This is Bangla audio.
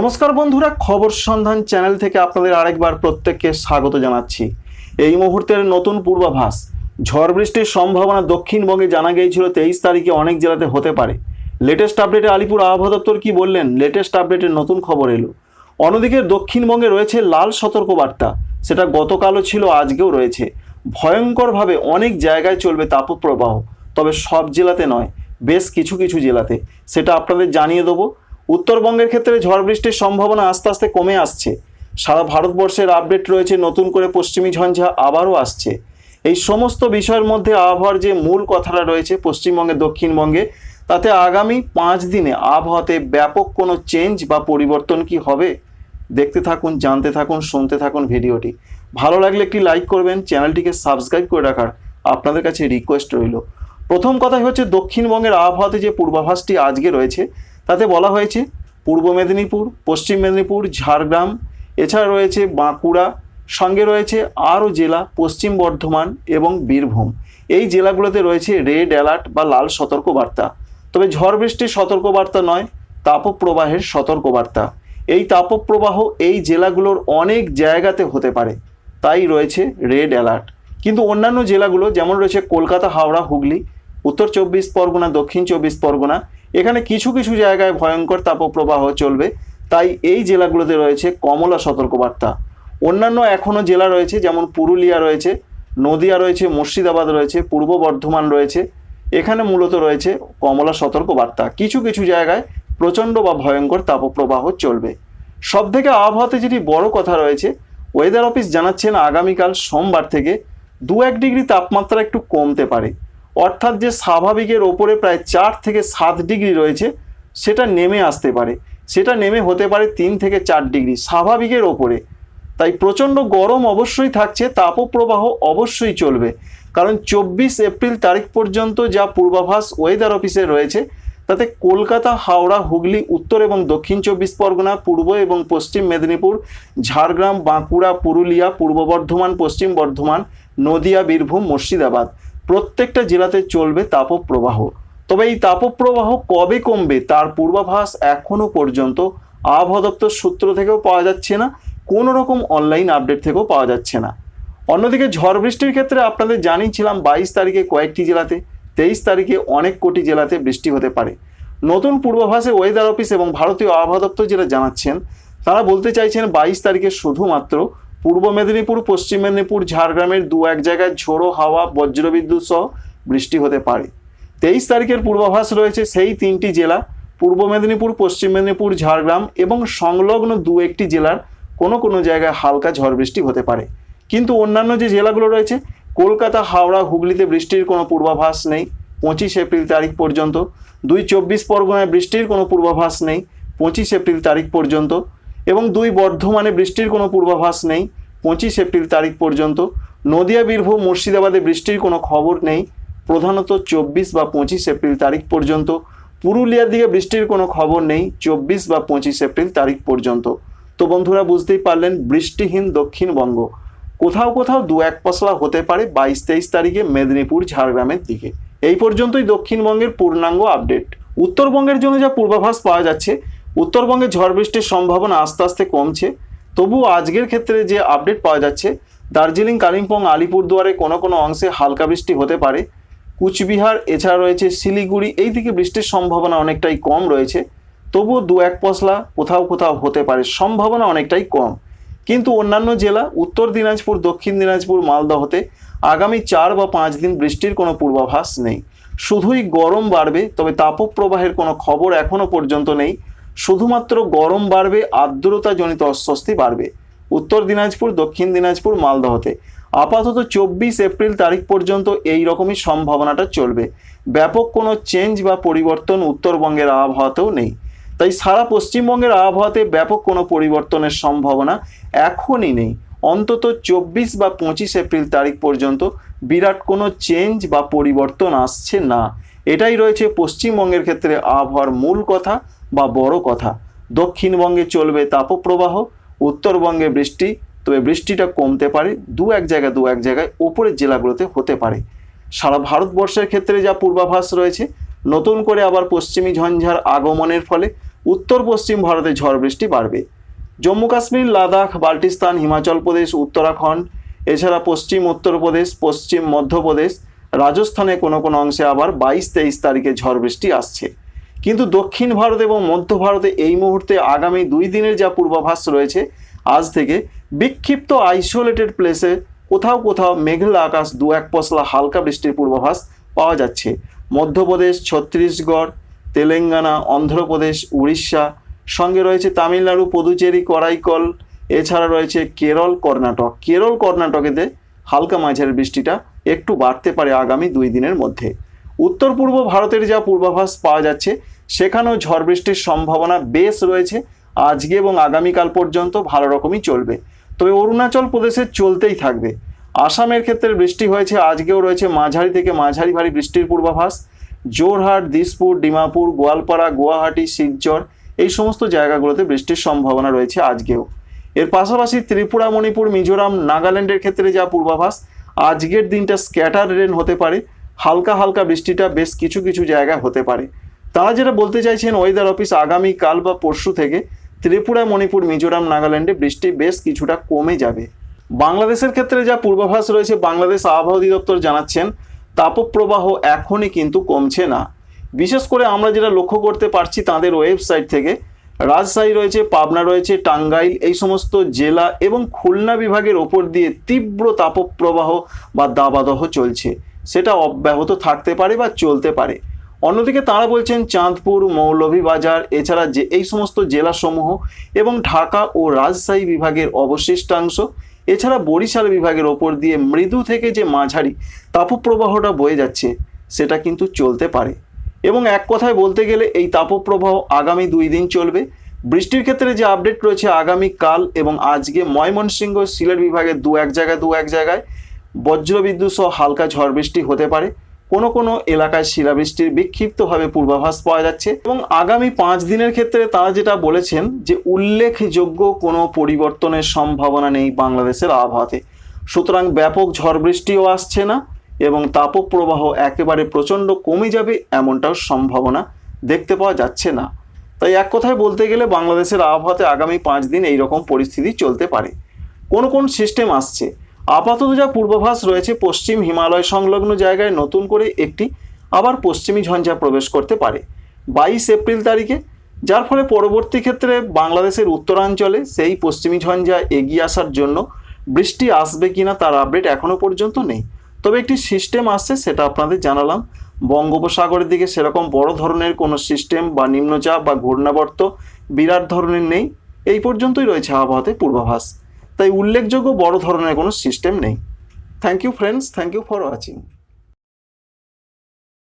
নমস্কার বন্ধুরা, খবর সন্ধান চ্যানেল থেকে আপনাদের আরেকবার প্রত্যেককে স্বাগত জানাচ্ছি। এই মুহূর্তের নতুন পূর্বাভাস, ঝড় বৃষ্টির সম্ভাবনা দক্ষিণবঙ্গে জানা গিয়েছিল তেইশ তারিখে অনেক জেলাতে হতে পারে। লেটেস্ট আপডেটে আলিপুর আবহাওয়া দপ্তর কি বললেন? লেটেস্ট আপডেটের নতুন খবর এলো। অন্যদিকে দক্ষিণবঙ্গে রয়েছে লাল সতর্কবার্তা, সেটা গতকালও ছিল, আজকেও রয়েছে। ভয়ঙ্করভাবে অনেক জায়গায় চলবে তাপপ্রবাহ, তবে সব জেলাতে নয়, বেশ কিছু কিছু জেলাতে। সেটা আপনাদের জানিয়ে দেবো। উত্তরবঙ্গের ক্ষেত্রে ঝড় বৃষ্টির সম্ভাবনা আস্তে আস্তে কমে আসছে। সারা ভারতবর্ষের আপডেট রয়েছে, নতুন করে পশ্চিমী ঝঞ্ঝা আবারও আসছে। এই সমস্ত বিষয়ের মধ্যে আবহাওয়ার যে মূল কথাটা রয়েছে পশ্চিমবঙ্গে দক্ষিণবঙ্গে, তাতে আগামী পাঁচ দিনে আবহাওয়াতে ব্যাপক কোনো চেঞ্জ বা পরিবর্তন কি হবে? দেখতে থাকুন, জানতে থাকুন, শুনতে থাকুন ভিডিওটি। ভালো লাগলে একটি লাইক করবেন, চ্যানেলটিকে সাবস্ক্রাইব করে রাখার আপনাদের কাছে রিকোয়েস্ট রইল। প্রথম কথাই হচ্ছে দক্ষিণবঙ্গের আবহাওয়াতে যে পূর্বাভাসটি আজকে রয়েছে তাতে বলা হয়েছে, পূর্ব মেদিনীপুর, পশ্চিম মেদিনীপুর, ঝাড়গ্রাম, এছাড়া রয়েছে বাঁকুড়া, সঙ্গে রয়েছে আরও জেলা, পশ্চিম বর্ধমান এবং বীরভূম। এই জেলাগুলোতে রয়েছে রেড অ্যালার্ট বা লাল সতর্কবার্তা। তবে ঝড় বৃষ্টির সতর্কবার্তা নয়, তাপপ্রবাহের সতর্কবার্তা। এই তাপপ্রবাহ এই জেলাগুলোর অনেক জায়গাতে হতে পারে, তাই রয়েছে রেড অ্যালার্ট। কিন্তু অন্যান্য জেলাগুলো যেমন রয়েছে কলকাতা, হাওড়া, হুগলি উত্তর চব্বিশ পরগনা, দক্ষিণ চব্বিশ পরগনা। এখানে কিছু কিছু জায়গায় ভয়ঙ্কর তাপপ্রবাহ চলবে। তাই এই জেলাগুলোতে রয়েছে কমলা সতর্কবার্তা। অন্যান্য এখনও জেলা রয়েছে, যেমন পুরুলিয়া রয়েছে, নদিয়া রয়েছে, মুর্শিদাবাদ রয়েছে, পূর্ব বর্ধমান রয়েছে। এখানে মূলত রয়েছে কমলা সতর্কবার্তা। কিছু কিছু জায়গায় প্রচণ্ড বা ভয়ঙ্কর তাপপ্রবাহ চলবে। সব থেকে আবহাওয়াতে যেটি বড় কথা রয়েছে ওয়েদার অফিস জানাচ্ছেন আগামীকাল সোমবার থেকে দু এক ডিগ্রি তাপমাত্রা একটু কমতে পারে। অর্থাৎ যে স্বাভাবিকের ওপরে প্রায় চার থেকে সাত ডিগ্রি রয়েছে, সেটা নেমে আসতে পারে। সেটা নেমে হতে পারে তিন থেকে চার ডিগ্রি স্বাভাবিকের ওপরে। তাই প্রচণ্ড গরম অবশ্যই থাকছে, তাপপ্রবাহ অবশ্যই চলবে। কারণ চব্বিশ এপ্রিল তারিখ পর্যন্ত যা পূর্বাভাস ওয়েদার অফিসে রয়েছে, তাতে কলকাতা, হাওড়া, হুগলি, উত্তর এবং দক্ষিণ চব্বিশ পরগনা, পূর্ব এবং পশ্চিম মেদিনীপুর, ঝাড়গ্রাম, বাঁকুড়া, পুরুলিয়া, পূর্ব বর্ধমান, পশ্চিম বর্ধমান, নদিয়া, বীরভূম, মুর্শিদাবাদ। প্রত্যেকটা জেলাতে চলবে তাপপ্রবাহ। তবে এই তাপপ্রবাহ কবে কমবে তার পূর্বাভাস এখনও পর্যন্ত আবহাওয়া দপ্তর সূত্র থেকেও পাওয়া যাচ্ছে না, কোনো রকম অনলাইন আপডেট থেকেও পাওয়া যাচ্ছে না। অন্যদিকে ঝড় বৃষ্টির ক্ষেত্রে আপনাদের জানিয়েছিলাম বাইশ তারিখে কয়েকটি জেলাতে, তেইশ তারিখে অনেক কোটি জেলাতে বৃষ্টি হতে পারে। নতুন পূর্বাভাসে ওয়েদার অফিস এবং ভারতীয় আবহাওয়া দপ্তর যেটা জানাচ্ছেন, তারা বলতে চাইছেন বাইশ তারিখে শুধুমাত্র পূর্ব মেদিনীপুর, পশ্চিম মেদিনীপুর, ঝাড়গ্রামের দু এক জায়গায় ঝোড়ো হাওয়া, বজ্রবিদ্যুৎ সহ বৃষ্টি হতে পারে। তেইশ তারিখের পূর্বাভাস রয়েছে সেই তিনটি জেলা, পূর্ব মেদিনীপুর, পশ্চিম মেদিনীপুর, ঝাড়গ্রাম এবং সংলগ্ন দু একটি জেলার কোনো কোনো জায়গায় হালকা ঝড় বৃষ্টি হতে পারে। কিন্তু অন্যান্য যে জেলাগুলো রয়েছে, কলকাতা, হাওড়া, হুগলিতে বৃষ্টির কোনো পূর্বাভাস নেই, পঁচিশ এপ্রিল তারিখ পর্যন্ত। দুই চব্বিশ পরগনায় বৃষ্টির কোনো পূর্বাভাস নেই, পঁচিশ এপ্রিল তারিখ পর্যন্ত। এবং দুই বর্ধমানে বৃষ্টির কোনো পূর্বাভাস নেই। পঁচিশ এপ্রিল তারিখ পর্যন্ত নদিয়া, বীরভূম, মুর্শিদাবাদে বৃষ্টির কোনো খবর নেই। প্রধানত চব্বিশ বা পঁচিশ এপ্রিল তারিখ পর্যন্ত। পুরুলিয়ার দিকে বৃষ্টির কোনো খবর নেই। চব্বিশ বা পঁচিশ এপ্রিল তারিখ পর্যন্ত। তো বন্ধুরা, বুঝতেই পারলেন বৃষ্টিহীন দক্ষিণবঙ্গ। কোথাও কোথাও দু এক পশলা হতে পারে বাইশ তেইশ তারিখে মেদিনীপুর, ঝাড়গ্রামের দিকে। এই পর্যন্তই দক্ষিণবঙ্গের পূর্ণাঙ্গ আপডেট। উত্তরবঙ্গের জন্য যা পূর্বাভাস পাওয়া যাচ্ছে উত্তরবঙ্গে ঝড় বৃষ্টির সম্ভাবনা আস্তে আস্তে কমছে। তবুও আজকের ক্ষেত্রে যে আপডেট পাওয়া যাচ্ছে, দার্জিলিং, কালিম্পং, আলিপুরদুয়ারে কোনো কোনো অংশে হালকা বৃষ্টি হতে পারে। কুচবিহার, এছাড়া রয়েছে শিলিগুড়ি, এই দিকে বৃষ্টির সম্ভাবনা অনেকটাই কম রয়েছে। তবুও দু এক পশলা কোথাও কোথাও হতে পারে, সম্ভাবনা অনেকটাই কম। কিন্তু অন্যান্য জেলা, উত্তর দিনাজপুর, দক্ষিণ দিনাজপুর, মালদহতে আগামী চার বা পাঁচ দিন বৃষ্টির কোনো পূর্বাভাস নেই। শুধুই গরম বাড়বে, তবে তাপপ্রবাহের কোনো খবর এখনও পর্যন্ত নেই। শুধুমাত্র গরম বাড়বে, আর্দ্রতাজনিত অস্বস্তি বাড়বে। উত্তর দিনাজপুর, দক্ষিণ দিনাজপুর, মালদহতে। আপাতত চব্বিশ এপ্রিল তারিখ পর্যন্ত এই রকমই সম্ভাবনাটা চলবে। ব্যাপক কোনো চেঞ্জ বা পরিবর্তন উত্তরবঙ্গের আবহাওয়াতেও নেই। তাই সারা পশ্চিমবঙ্গের আবহাওয়াতে ব্যাপক কোনো পরিবর্তনের সম্ভাবনা এখনই নেই। অন্তত চব্বিশ বা পঁচিশ এপ্রিল তারিখ পর্যন্ত বিরাট কোনো চেঞ্জ বা পরিবর্তন আসছে না। এটাই রয়েছে পশ্চিমবঙ্গের ক্ষেত্রে আবহাওয়ার মূল কথা। বা বড় কথা, দক্ষিণবঙ্গে চলবে তাপপ্রবাহ, উত্তরবঙ্গে বৃষ্টি, তবে বৃষ্টিটা কমতে পারে, দু এক জায়গায় দু এক জায়গায় ওপরের জেলাগুলোতে হতে পারে। সারা ভারতবর্ষের ক্ষেত্রে যা পূর্বাভাস রয়েছে, নতুন করে আবার পশ্চিমী ঝঞ্ঝার আগমনের ফলে উত্তর পশ্চিম ভারতে ঝড় বৃষ্টি বাড়বে। জম্মু কাশ্মীর, লাদাখ, বাল্টিস্তান, হিমাচল প্রদেশ, উত্তরাখণ্ড, এছাড়া পশ্চিম উত্তরপ্রদেশ পশ্চিম মধ্যপ্রদেশ রাজস্থানে কোনো কোনো অংশে আবার বাইশ তেইশ তারিখে ঝড় বৃষ্টি আসছে। কিন্তু দক্ষিণ ভারত এবং মধ্য ভারতে এই মুহূর্তে আগামী দুই দিনের যা পূর্বাভাস রয়েছে, আজ থেকে বিক্ষিপ্ত আইসোলেটেড প্লেসে কোথাও কোথাও মেঘলা আকাশ, দু এক পশলা হালকা বৃষ্টির পূর্বাভাস পাওয়া যাচ্ছে। মধ্যপ্রদেশ, ছত্তিশগড়, তেলেঙ্গানা, অন্ধ্রপ্রদেশ, উড়িষ্যা, সঙ্গে রয়েছে তামিলনাড়ু, পুদুচেরি, করাইকল, এছাড়া রয়েছে কেরল, কর্ণাটক। কেরল, কর্ণাটকেতে হালকা মাঝারি বৃষ্টিটা একটু বাড়তে পারে আগামী দুই দিনের মধ্যে। উত্তর পূর্ব ভারতের যা পূর্বাভাস পাওয়া যাচ্ছে সেখানেও ঝড় বৃষ্টির সম্ভাবনা বেশ রয়েছে। আজকে এবং আগামীকাল পর্যন্ত ভালো রকমই চলবে। তবে অরুণাচল প্রদেশে চলতেই থাকবে। আসামের ক্ষেত্রে বৃষ্টি হয়েছে, আজকেও রয়েছে মাঝারি থেকে মাঝারি ভারী বৃষ্টির পূর্বাভাস। জোরহাট দিসপুর, ডিমাপুর, গোয়ালপাড়া, গুয়াহাটি, শিলচর এই সমস্ত জায়গাগুলোতে বৃষ্টির সম্ভাবনা রয়েছে আজকেও। এর পাশাপাশি ত্রিপুরা, মণিপুর, মিজোরাম, নাগাল্যান্ডের ক্ষেত্রে যা পূর্বাভাস, আজকের দিনটা স্ক্যাটার রেন হতে পারে। হালকা হালকা বৃষ্টিটা বেশ কিছু কিছু জায়গায় হতে পারে। তারা যেটা বলতে চাইছেন ওয়েদার অফিস আগামী কাল বা পরশু থেকে ত্রিপুরা, মণিপুর, মিজোরাম, নাগাল্যান্ডে বৃষ্টি বেশ কিছুটা কমে যাবে। বাংলাদেশের ক্ষেত্রে যা পূর্বাভাস রয়েছে, বাংলাদেশ আবহাওয়া অধিদপ্তর জানাচ্ছেন, তাপপ্রবাহ এখনই কিন্তু কমছে না। বিশেষ করে আমরা যেটা লক্ষ্য করতে পারছি তাদের ওয়েবসাইট থেকে, রাজশাহী রয়েছে, পাবনা রয়েছে, টাঙ্গাইল, এই সমস্ত জেলা এবং খুলনা বিভাগের ওপর দিয়ে তীব্র তাপপ্রবাহ বা দাবাদহ চলছে। সেটা অব্যাহত থাকতে পারে বা চলতে পারে। অন্যদিকে তারা বলছেন, চাঁদপুর মৌলভীবাজার, এছাড়া যে এই সমস্ত জেলাসমূহ এবং ঢাকা ও রাজশাহী বিভাগের অবশিষ্টাংশ, এছাড়া বরিশাল বিভাগের ওপর দিয়ে মৃদু থেকে যে মাঝারি তাপপ্রবাহটা বয়ে যাচ্ছে, সেটা কিন্তু চলতে পারে। এবং এক কথায় বলতে গেলে এই তাপপ্রবাহ আগামী দুই দিন চলবে। বৃষ্টির ক্ষেত্রে যে আপডেট রয়েছে আগামী কাল এবং আজকে ময়মনসিংহ, সিলেট বিভাগের দু এক জায়গায় দু এক জায়গায় বজ্রবিদ্যুৎ সহ হালকা ঝড় বৃষ্টি হতে পারে। কোনো কোনো এলাকায় শিলাবৃষ্টির বিক্ষিপ্তভাবে পূর্বাভাস পাওয়া যাচ্ছে এবং আগামী পাঁচ দিনের ক্ষেত্রে তারা যেটা বলেছেন যে উল্লেখযোগ্য কোনো পরিবর্তনের সম্ভাবনা নেই বাংলাদেশের আবহাওয়াতে। সুতরাং ব্যাপক ঝড় বৃষ্টিও আসছে না এবং তাপপ্রবাহ একেবারে প্রচণ্ড কমে যাবে এমনটাও সম্ভাবনা দেখতে পাওয়া যাচ্ছে না। তাই এক কথায় বলতে গেলে বাংলাদেশের আবহাওয়াতে আগামী পাঁচ দিন এইরকম পরিস্থিতি চলতে পারে। কোন কোন সিস্টেম আসছে আপাতত যা পূর্বাভাস রয়েছে, পশ্চিম হিমালয় সংলগ্ন জায়গায় নতুন করে একটি, আবার পশ্চিমী ঝঞ্ঝা প্রবেশ করতে পারে। বাইশ এপ্রিল তারিখে, যার ফলে পরবর্তী ক্ষেত্রে বাংলাদেশের উত্তরাঞ্চলে সেই পশ্চিমী ঝঞ্ঝা এগিয়ে আসার জন্য বৃষ্টি আসবে কিনা তার আপডেট এখনও পর্যন্ত নেই। তবে একটি সিস্টেম আসছে, সেটা আপনাদের জানালাম। বঙ্গোপসাগরের দিকে সেরকম বড় ধরনের কোনো সিস্টেম বা নিম্নচাপ বা ঘূর্ণাবর্ত বিরাট ধরনের নেই। এই পর্যন্তই রয়েছে আবহাওয়াতে পূর্বাভাস। তাই উল্লেখযোগ্য বড় ধরনের কোনো সিস্টেম নেই। Thank you friends thank you for watching